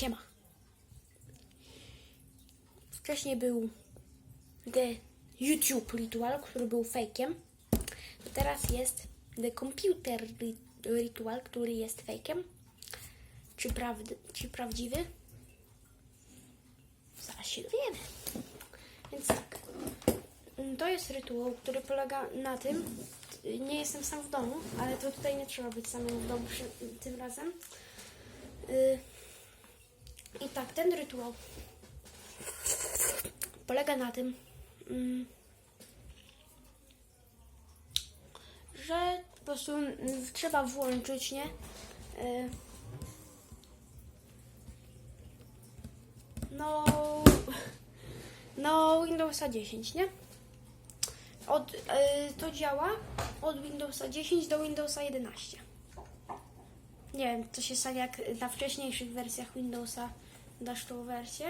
Siema. Wcześniej był The YouTube Ritual, który był fejkiem. Teraz jest The Computer Ri- Ritual, który jest fejkiem. Czy, prawdy, czy prawdziwy? Zaraz się dowiemy. Więc tak. Mm, To jest rytuał, który polega na tym, nie jestem sam w domu, ale to tutaj nie trzeba być samym w domu tym razem. Y, I tak, ten rytuał polega na tym, mm, że po prostu mm, trzeba włączyć, nie? Y, No, no Windowsa 10, nie? Od, y, to działa od Windowsa 10 do Windowsa 11. Nie wiem, to się stanie jak na wcześniejszych wersjach Windowsa dasz tą wersję.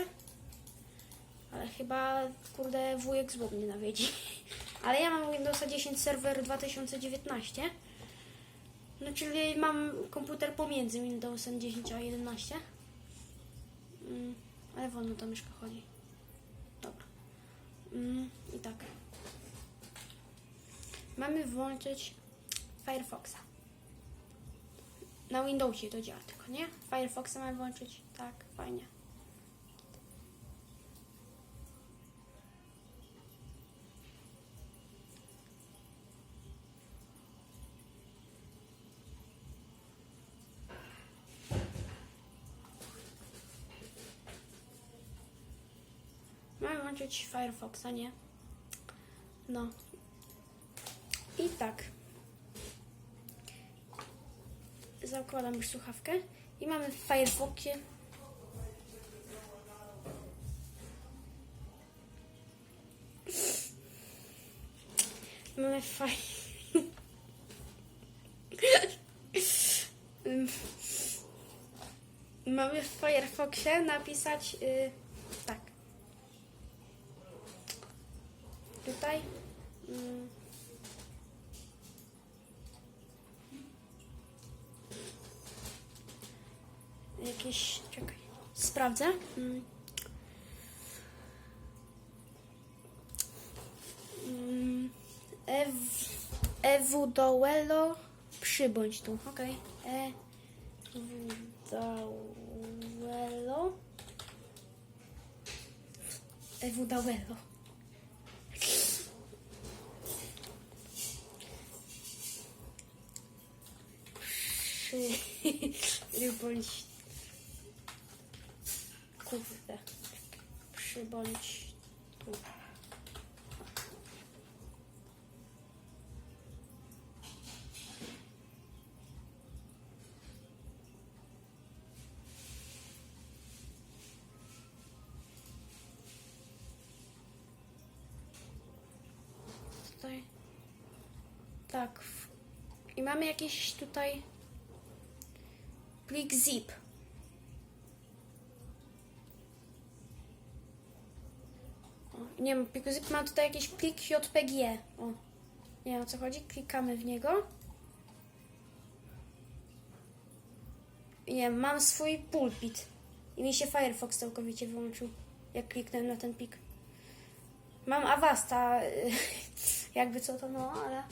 Ale chyba, kurde, wujek zło mnie nawiedzi. Ale ja mam Windowsa 10 Server 2019. No, czyli mam komputer pomiędzy Windowsem 10 a 11. Mm, ale wolno ta myszka chodzi. Dobra. Mm, I tak. Mamy włączyć Firefoxa. Na Windowsie to działa tylko, nie? Firefoxa mamy włączyć. Tak, fajnie. Mamy włączyć Firefoxa, nie? No. I tak. Zakładam już słuchawkę. I mamy w Firefoxie. Mamy w. Ym, Mamy w Firefoxie napisać y, tak. Tutaj. Mm, jakieś. Czekaj. Sprawdzę. Mm. Mm, Ew, Ewu Dowello, przybądź tu, okej. Okay. Ewu Dowello. Ewu Dowello. Przybądź. Kurde. Przybądź tu. Tutaj. Tak. I mamy jakiś tutaj plik zip. Nie wiem, plik zip ma tutaj jakiś plik JPG. O, nie wiem o co chodzi. Klikamy w niego. Nie mam swój pulpit. I mi się Firefox całkowicie wyłączył, jak kliknąłem na ten plik. Mam Avasta, jakby co to no, ale...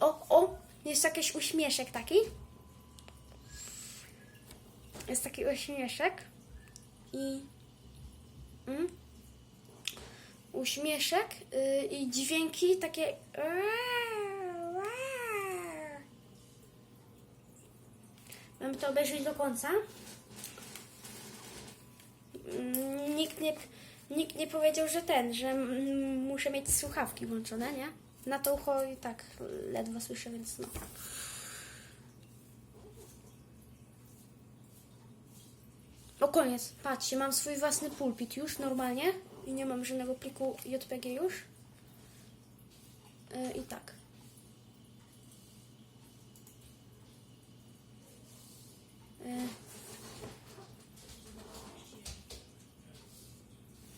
O, o, jest jakiś uśmieszek taki. Jest taki uśmieszek. I... Mm, uśmieszek y, i dźwięki takie... Mamy to obejrzeć do końca. Nikt nie, nikt nie powiedział, że ten, że muszę mieć słuchawki włączone, nie? Na to ucho i tak ledwo słyszę, więc no. O koniec, patrzcie, mam swój własny pulpit już normalnie i nie mam żadnego pliku JPG już. Yy, I tak. Yy.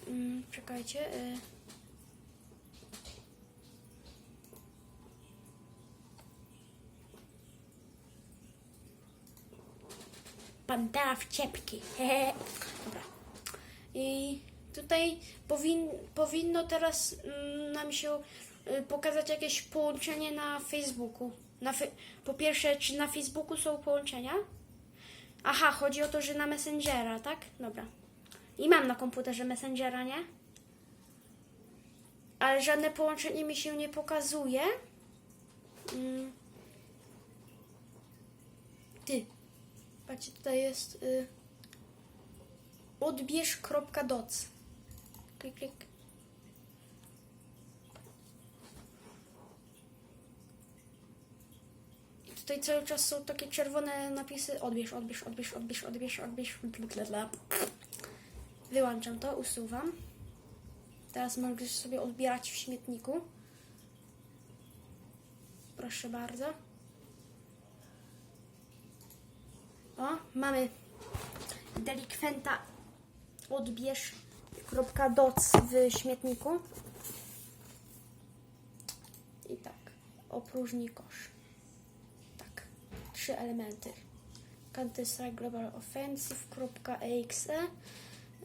Mm, czekajcie. Yy. Pantera w ciepki. Dobra. I tutaj powin, powinno teraz mm, nam się y, pokazać jakieś połączenie na Facebooku. Na po pierwsze, czy na Facebooku są połączenia? Aha, chodzi o to, że na Messengera, tak? Dobra. I mam na komputerze Messengera, nie? Ale żadne połączenie mi się nie pokazuje. Mm. Ty. Patrzcie, tutaj jest y, odbierz.doc. Klik, klik. I tutaj cały czas są takie czerwone napisy odbierz, odbierz, odbierz, odbierz, odbierz, odbierz. Wyłączam to, usuwam. Teraz możesz sobie odbierać w śmietniku. Proszę bardzo. O, mamy delikwenta odbierz kropka doc w śmietniku. I tak, opróżnij kosz. Tak, trzy elementy. Counter Strike Global Offensive kropka exe.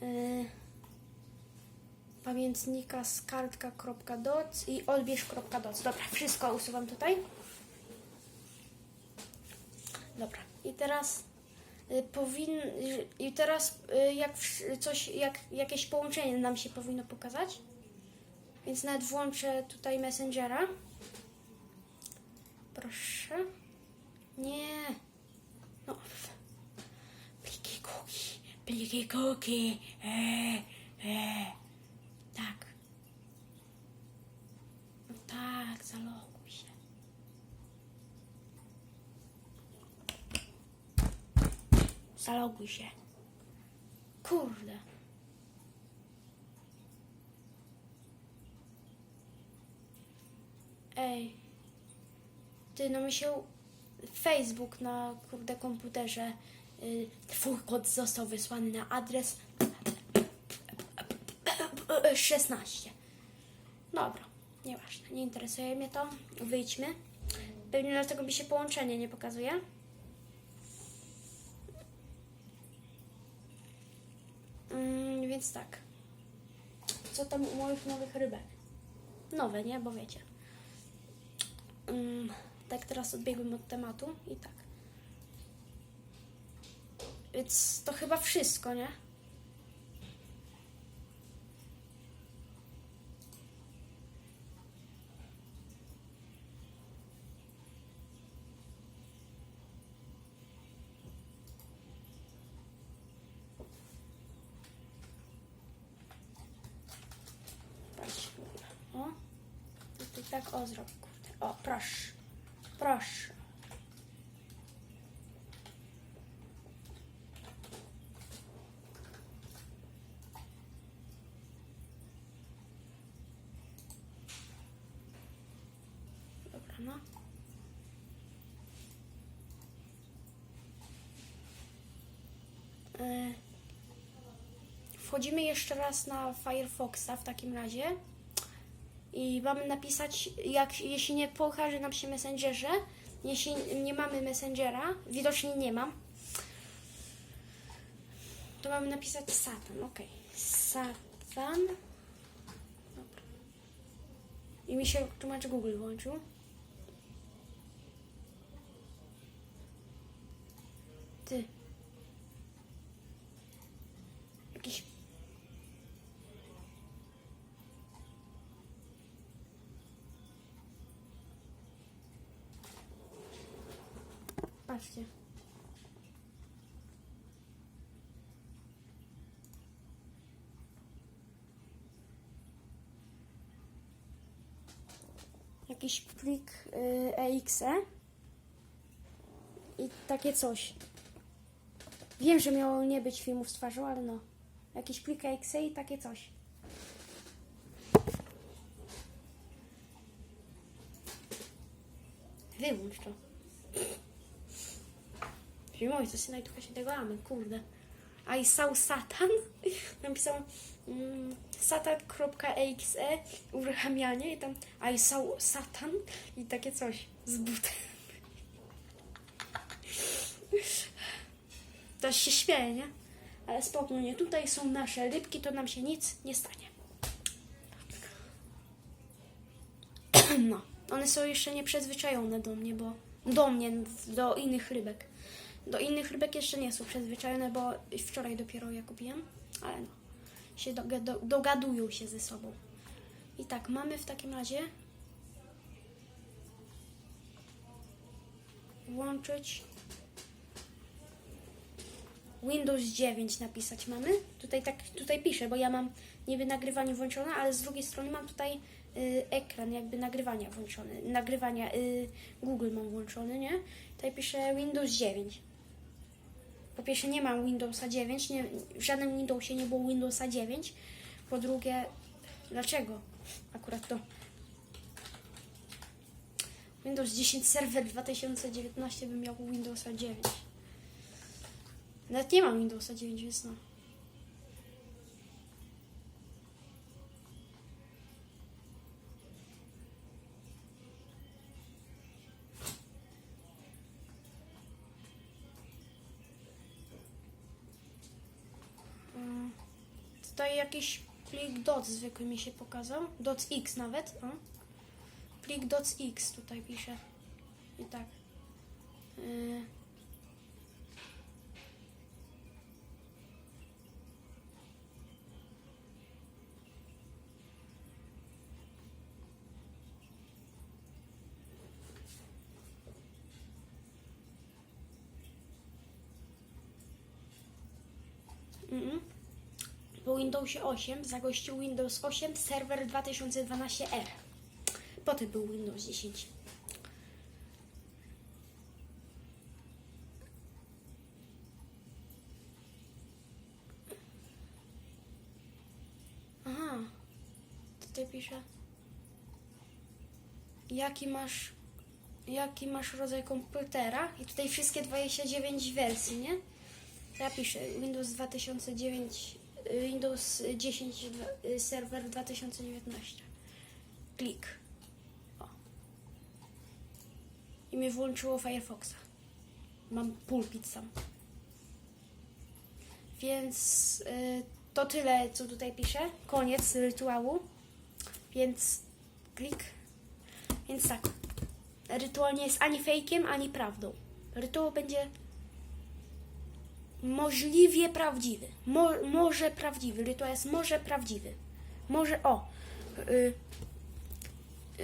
Yy, pamiętnika z kartka.doc i odbierz.doc. Dobra, wszystko usuwam tutaj. Dobra, i teraz powin y, i teraz y, jak coś, jak jakieś połączenie nam się powinno pokazać. Więc nawet włączę tutaj Messengera. Proszę. Nie. No. Pliki cookie, pliki cookie. Eee, eee. Tak. No tak, zaloguj się. Zaloguj się. Kurde. Ej. Ty, no mi się Facebook na kurde komputerze y, twój kod został wysłany na adres 16. Dobra, nieważne, nie interesuje mnie to. Wyjdźmy. Pewnie dlatego mi się połączenie nie pokazuje. Mm, więc tak. Co tam u moich nowych rybek? Nowe, nie? Bo wiecie. Mm, tak teraz odbiegłem od tematu i tak. Więc to chyba wszystko, nie? Patrz, o. I ty tak o zrób, kurde. O, proszę. Proszę. Dobra, no. E, Wchodzimy jeszcze raz na Firefoxa w takim razie i mamy napisać, jak, jeśli nie pokaże nam się Messengerze, jeśli nie mamy Messengera, widocznie nie mam, to mamy napisać Satan, ok. Satan. Dobra. I mi się tłumacz Google włączył. Ty. Jakiś Patrzcie. Jakiś plik y, EXE i takie coś. Wiem, że miało nie być filmów z twarzą, ale no. Jakiś plik EXE i takie coś. Wyłącz to. Filmowi to się Ducha Świętego Amen, kurde. I saw Satan. Napisał mm, satan.exe uruchamianie i tam I saw Satan i takie coś z butem. Też się śmieje, nie? Ale spokojnie, tutaj są nasze rybki, to nam się nic nie stanie. No, one są jeszcze nieprzyzwyczajone do mnie, bo do mnie, do innych rybek. Do innych rybek jeszcze nie są przyzwyczajone, bo wczoraj dopiero je kupiłem, ale no, się dogadują się ze sobą. I tak, mamy w takim razie włączyć Windows 9 napisać mamy. Tutaj tak tutaj piszę, bo ja mam niby nagrywanie włączone, ale z drugiej strony mam tutaj y, ekran jakby nagrywania włączony. Nagrywania y, Google mam włączony, nie? Tutaj piszę Windows 9. Po pierwsze nie mam Windowsa 9, nie, w żadnym Windowsie nie było Windowsa 9. Po drugie, dlaczego akurat to? Windows 10 Server 2019 bym miał Windowsa 9. Nawet nie mam Windowsa 9, więc no. Tutaj jakiś plik doc zwykły mi się pokazał. Doc X nawet. O. Plik doc X tutaj pisze. I tak. Yy. Mm-mm. Po Windowsie 8 zagościł Windows 8 Server 2012R. Potem był Windows 10. Aha, tutaj pisze. Jaki masz, jaki masz rodzaj komputera? I tutaj wszystkie 29 wersji, nie? Ja piszę Windows 2009, y, Windows 10 dwa- y, Server 2019. Klik. O. I mi włączyło Firefoxa. Mam pulpit sam. Więc y, to tyle, co tutaj piszę. Koniec rytuału. Więc klik. Więc tak. Rytuał nie jest ani fejkiem, ani prawdą. Rytuał będzie możliwie prawdziwy. Mo, może prawdziwy. Rytuał jest może prawdziwy. Może, o. Y,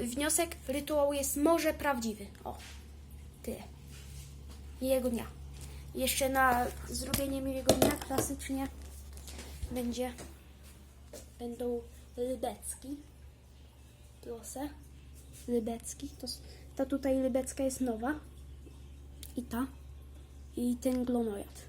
wniosek rytuału jest może prawdziwy. O. Tyle. Miłego dnia. Jeszcze na zrobienie miłego dnia klasycznie będzie będą lybecki. Proszę. Lybecki. To, ta tutaj lybecka jest nowa. I ta. I ten glonojad.